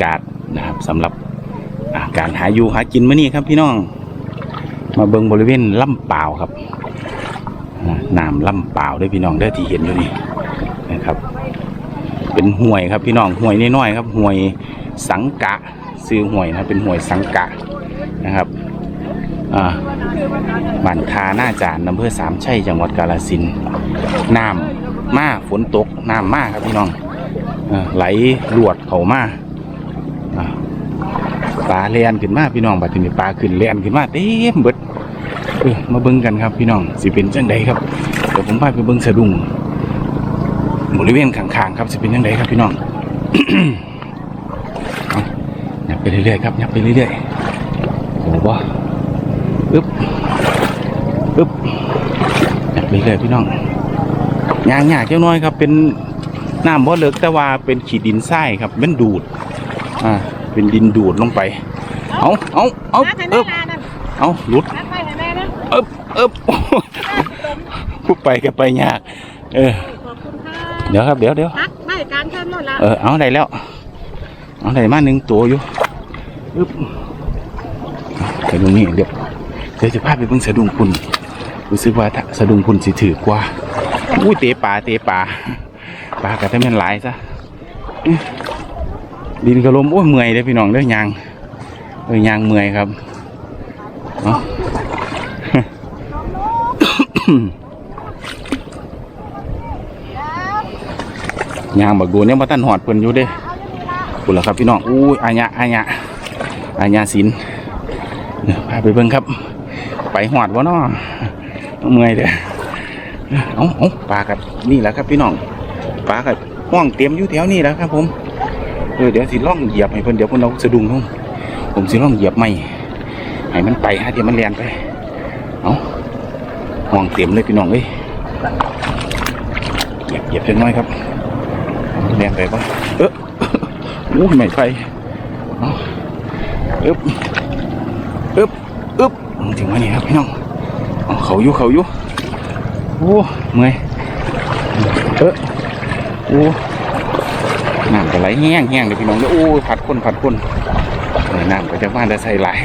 ากาศนะครับสำหรับการหาอยู่หากินมื้อนี้ครับพี่น้อง มาเบิงบริเวณลำเปล่าวครับน้ำลำเปล่าวด้วยพี่น้องได้ที่เห็นอยู่นี่นะครับ เป็นห่วยครับพี่น้องห่วยน้อยๆครับห่วยสังกะซื้อห่วยนะเป็นห่วยสังกะนะครับอ่าบ้านทาหน้าจานอำเภอสามชัยจังหวัดกาฬสินน้ำมาฝนตกน้ำมาครับพี่น้องอไหลรวดเขามาอ่า ปลาเลียนขึ้นมาพี่น้องบัดนี้ปลาขึ้นเลียนขึ้นมาเต็มเบิดเออมาเบิ่งกันครับพี่น้องสิเป็นจังใดครับเดี๋ยวผมพาไปเบิ่งสะดุ้งบริเวณข้างๆครับจะเป็นยังไงครับพี่น้องเอายับไปเรื่อยๆครับยับไปเรื่อยๆโอ้บ่อึ๊บอึ๊บยับไปเรื่อยพี่น้องยางหยาเจ้าน้อยครับเป็นน้ำบ่เลิกแต่ว่าเป็นขีดดินทรายครับเป็นดูดอ่า เป็นดินดูดลงไป เอาเอาเอานัดให้เอิบแม่นะนั่นเอาหลุดนัดไปให้แม่นะเอิบเอิบพูดไปก็ไปยาก เออขอบคุณค่ะเดี๋ยวครับ เดี๋ยวเดี๋ยวนัดไม่การเชิญหมดแล้วเออ เอาได้แล้ว เอาได้มาหนึ่งตัวอยู่อึ๊บไปตรงนี้เดี๋ยวเดี๋ยวจะพาไปเบิ่งสะดุ้งพุ่นรู้สึกว่าถ้าสะดุ้งพุ่นสิถือกว่า อุ้ยเตะป่าเตะป่าป่ากระทำเป็นหลายซะอื้อ ดินกระลมโอ้ยเมื่อยเลยพี่น้องเด้อยางเออยางเมื่อยครับเอายางบักดูเนี่ยมาตั้นหอดเพิ่นอยู่เด้คุณล่ะครับพี่น้องอู้ยอาญะอาญะอาญะศิลป์เนี่ยพาไปเบิ่งครับ ไปหอดวะเนาะเมื่อยเด้อเอาเอาปลากัดนี่แหละครับพี่น้องปลากัดห้องเตรียมอยู่แถวนี้แหล้วครับผม เออเดี๋ยวสิล่องเหยียบให้เพิ่นเดี๋ยวเพิ่นเอาสะดุ้งลงผมสิล่องเหยียบไม่ให้มันไปฮะเดี๋ยวมันแลนไปเอาห้องเตรียมเลยพี่น้องเอ้ยเหยียบเหยียบเล็กน้อยครับแรงไปปะเอออู้ไม่ไฟเอาอึบอึบอึบถึงวันนี้ครับพี่น้องเอาเขาอยู่เขาอยู่โอ้เมื่อยเออโอ้ น้ำก็ไหลแห้งแห้งเลยพี่น้องเด้อโอ้ผัดคนผัดคนเออน้ำก็จะบ้านจะใส่ไหลาย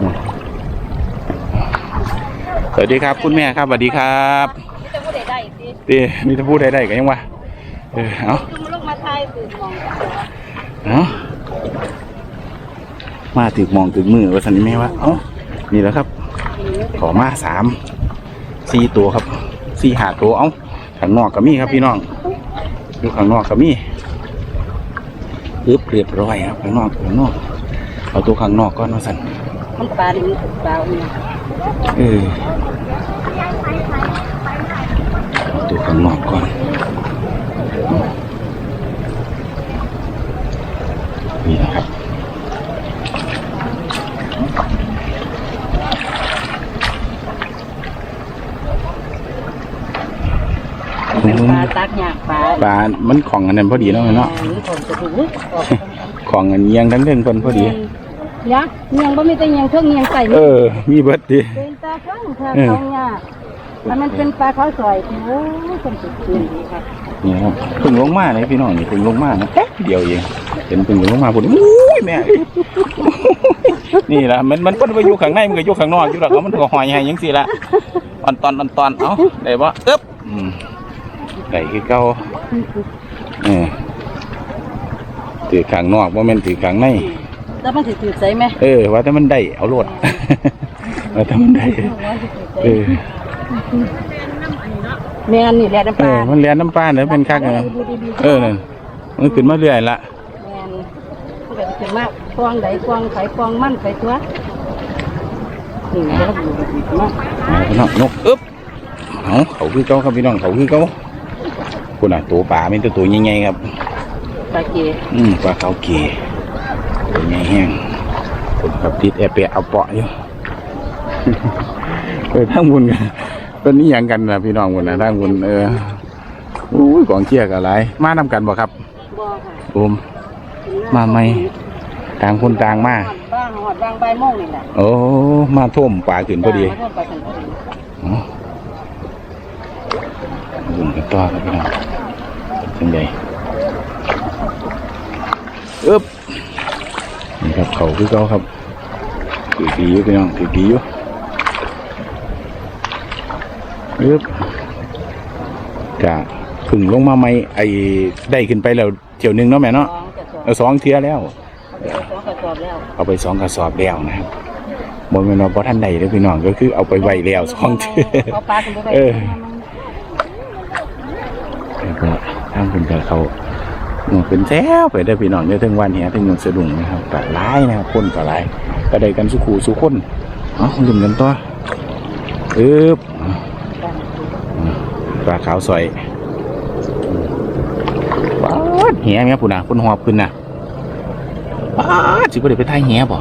อืมสวัสดีครับคุณแม่ครับสวัสดีครับจะพูดได้สิเต้มีถ้าพูดได้ได้กันยังวะเออเอาคือมาลงมาทายสื่อมองเอามาถึกมองถึกมือว่าสันนี้แม่ว่าเอ้านี่แหล้วครับ ขอมาสามสี่ตัวครับสี่หาตัวเอ้าข้างนอกก็มีครับพี่น้องอยู่ข้างนอกก็มี อึบเรียบร้อยครับข้างนอกข้างนอก เอาตัวข้างนอกก่อนว่าสันมันปลาดิมันปลาเนี่ยเออเอาตัวข้างนอกก่อนนี่นะครับ ปลาตักหยาก ปลาปลา มันของอันนั้นพอดีเนาะเนาะหรือผมจะถูกของอันเอียงทั้งเรื่องเพิ่นพอดียักเงียงบ่มีแต่เงียงเครื่องเงียงใส่เออ มีเบิดดิเป็นตาเครื่องค่ะเขาหยากแล้วมันเป็นปลาเขาวซอยโอ้ยคนสุดยอดดีครับนี่ครับเพิ่งลงมาเลยพี่น้องนี่เพิ่งลงมานะแป๊บเดียวเองเห็นเพิ่งลงมาพุ่นอุ้ยแม่นี่ล่ะมันมันเพิ่นไปอยู่ข้างในมันก็อยู่ข้างนอกอยู่ดอกแล้วมันก็หอยให้จังซี่ล่ะตอนตอนตอนตอนเอ้าได้บ่อึ๊บอืม ได้คือเก่าเออถือข้างนอกบ่แม่นถือข้างในแล้วมันถือถือใส่ไหมเออว่าแต่มันได้เอาโลดว่าแต่มันได้เออแม่นนี่แหละน้ำเอปลาอมันเลียนน้ำปลาเนี่ยเป็นคักเออเออนั่นมันขึ้นมาเรื่อยละแม่นก็แบบถึงมากฟองใดฟองไข่ฟองมันไข่ตัวนี่แล้วอยู่แบบนี้มากเอาพี่น้องนกอึ๊บเอาเขาคือเก่าครับพี่น้องเขาคือเก่า คุณอะตัวปลาเป็นตัวตัวใหญ่ๆครับปลาเกอืมปลาเขาเกตัวใหญ่แห้งคุณครับติดแอบเปะเอาเปาะอยู่เออทั้งบุญกันเป็นนี่ยังกันนะพี่น้องบุญนะทั้งบุญเอออุ้ยกองเชียร์กันหลายมานำกันบ่ครับบ่ค่ะผมมาไหมต่างคนต่างมาบ้างหอดบางใบโมงนี่แหละโอ้มาท่วมปลาขึ้นพอดีมาเพิ่มไปถึงพอดีอ๋อบุญกัน ต่อครับพี่น้องเป็นไงอึ๊บนี่ครับเขาคือเขาครับถือดีอยู่พี่น้องถือดีอยู่อึ๊บกะพึ่งลงมาไหมไอ้ได้ขึ้นไปแล้วเที่ยวหนึงเนาะแม่สอเนาะงกระสอบเอาสองเทือแล้วเอาไปสองกระสอบแล้วเอาไปสองกระสอบแล้วนะครับบนเป็นว่าพอท่านใดเลยพี่น้องก็คือเอาไปไว้แล้วสองเทือเขาปลาขึ้นไปไว้เออ แล้วก็ทางคุณกับเขาหนูเป็นแท้วไปได้อพี่น้องเนี่ยถึงวันเนี้ยถึงเงินสะดุ้งนะครับก็ร้ายนะครับคนก็ร้ายก็ได้กันสุขูสุคนเอ๋อลืมกันตัวอึ๊บปลาขาวสวยป๊าดเหี้ยแม่ปุ่นน่ะคนหอบขึ้นน่ะป๊าดสิบ่ได้ไปถ่ายเหี้ยบ่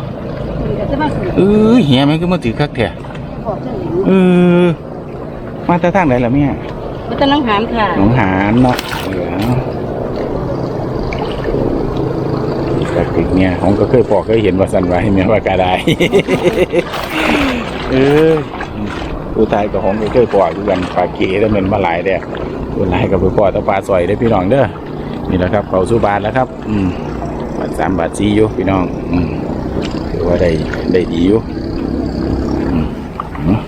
จะมาขึ้นเออเหี้ยแม่ก็มาถือคักแท้ขอบเส้นหลิงเออมาแต่ทางไหนล่ะแม่ มันจะน้องหามค่ะหนองหานเนาะเออแต่ติกเนี่ยผมก็เคยบอกเคยเห็นว่าสันไว้เมียว่ากาได้เออผู้ตายกับผมก็เคยบอกคือกันปลาเก๋แล้วมันมาหลายเด้อผู้ร้ายกับผู้ปอตะปลาซอยได้อพี่น้องเด้อนี่แหละครับเขาสู้บาทแล้วครับ อืมบาทสามบาทสี่อยู่พี่น้อง อืมถือว่าได้ได้ดีอยู่อืมอืม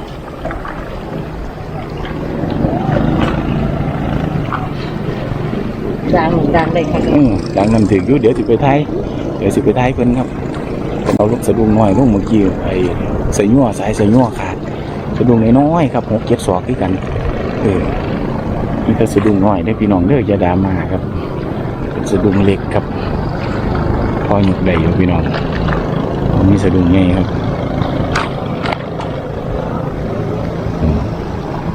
ดังดังเลยค่ะอืมดังนั้นถึงอยู่เดี๋ยวสิไปไทยเดี๋ยวสิไปไทยเพิ่นครับเอาลูกสะดุ้งน้อยลูกเมื่อกี้ไอ้ใส่ยั่วสายใส่ยั่วขาดสะดุ้งน้อยครับหกเจ็ดศอกคือกันเออนี่ก็สะดุ้งน้อยได้พี่น้องเด้ออย่าดามาครับเป็นสะดุ้งเล็กครับพอหยุกได้อยู่พี่น้องมีสะดุ้งใหญ่ครับ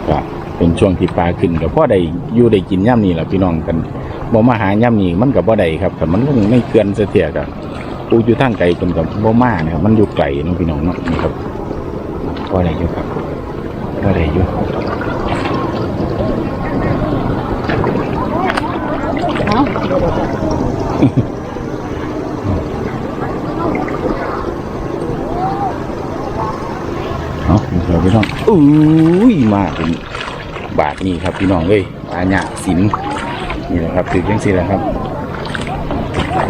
ก็เป็นช่วงที่ปลาขึ้นกับพ่อได้อยู่ได้กินย่ำนี่แหละพี่น้องกัน บ่มาหาย่ำนี่มันกับบ่ได้ครับแต่มันลงไม่เกินเสียเทียกับปูอยู่ทางไกลเป็นกับบ่มานะครับ มันอยู่ไกลเน้องพี่น้องเนาะนี่ครับบ่ได้อยู่ครับบ่ได้อยู่เอ้าเอาเดี๋ยวพี่น้องอุ้ยมาถึงบาทนี่ครับพี่น้องเอ้ยปลาหยาสิน นี่แหละครับถือจังซี่แหละครับ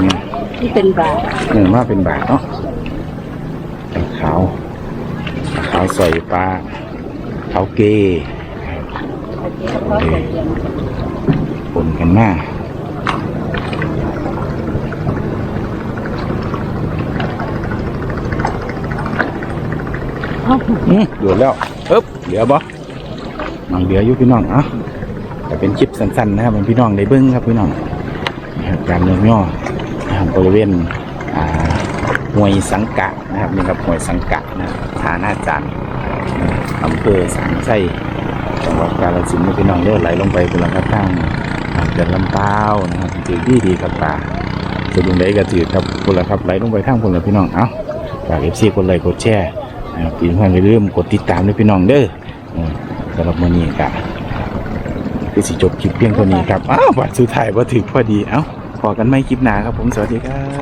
นี่ที่เป็นบาทเนื้อมาเป็นบาทเนาะปลาขาวปลาขาวใส่ปลาขาวเกโอเคเขาใส่เย็นปนกันมาเอ้าอืมเดือดแล้วปึ๊บเหลือบ่น้องเหลืออยู่พี่น้องเอะ แต่เป็นคลิปสั้นๆนะครับเป็นพี่น้องได้เบิ้องครับพี่น้องนี่ครับการเลี้ยงย่อนะครับบริเวณอ่วยสังกะนะครับนี่ครับห้วยสังกะนะฐานาจันทร์อำเภอสังไส้จังหวัดกาฬสินธุ์นี่พี่น้องเลือไหลลงไปเป็นลำครับทางอ่าเกิดลำเต้านะครับถือดีดีครับตาสะดุงได้ก็ถือครับคนละครับไหลลงไปข้งคนละพี่น้องเอ้าฝากเอฟซีกดไลค์กดแชร์นะครับที่สำคัญอย่าลืมกดติดตามด้วยพี่น้องเด้อสำหรับมื้อนี้ก็ คือสิจบคลิปเพียงเท่านี้ครับอ้าวบัตรสุดท้ายว่าถึงพอดีเอ้าพอกันไม่คลิปหนาครับผมสวัสดีครับ